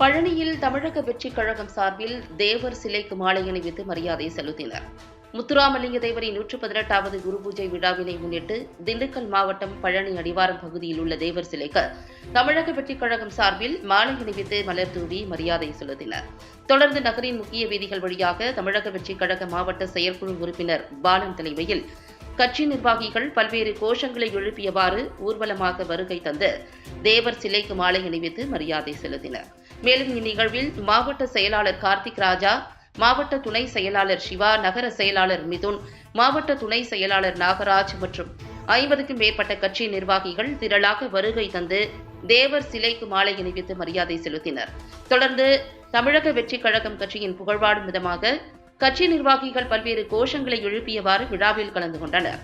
பழனியில் தமிழக வெற்றிக் கழகம் சார்பில் தேவர் சிலைக்கு மாலை அணிவித்து மரியாதை செலுத்தினர். முத்துராமலிங்க தேவரின் நூற்று பதினெட்டாவது குரு பூஜை விழாவினை முன்னிட்டு திண்டுக்கல் மாவட்டம் பழனி அடிவாரம் பகுதியில் உள்ள தேவர் சிலைக்கு தமிழக வெற்றிக் கழகம் சார்பில் மாலை அணிவித்து மலர் தூவி மரியாதை செலுத்தினர். தொடர்ந்து நகரின் முக்கிய வீதிகள் வழியாக தமிழக வெற்றிக் கழக மாவட்ட செயற்குழு உறுப்பினர் பாலன் தலைமையில் கட்சி நிர்வாகிகள் பல்வேறு கோஷங்களை எழுப்பியவாறு ஊர்வலமாக வருகை தந்து தேவர் சிலைக்கு மாலை அணிவித்து மரியாதை செலுத்தினர். மேலும் இந்நிகழ்வில் மாவட்ட செயலாளர் கார்த்திக் ராஜா மாவட்ட துணை செயலாளர் சிவா நகர செயலாளர் மிதுன் மாவட்ட துணை செயலாளர் நாகராஜ் மற்றும் ஐம்பதுக்கும் மேற்பட்ட கட்சி நிர்வாகிகள் திரளாக வருகை தந்து தேவர் சிலைக்கு மாலை அணிவித்து மரியாதை செலுத்தினர். தொடர்ந்து தமிழக வெற்றிக் கழகம் கட்சியின் புகழ்வாடும் விதமாக கட்சி நிர்வாகிகள் பல்வேறு கோஷங்களை எழுப்பியவாறு விழாவில் கலந்து கொண்டனர்.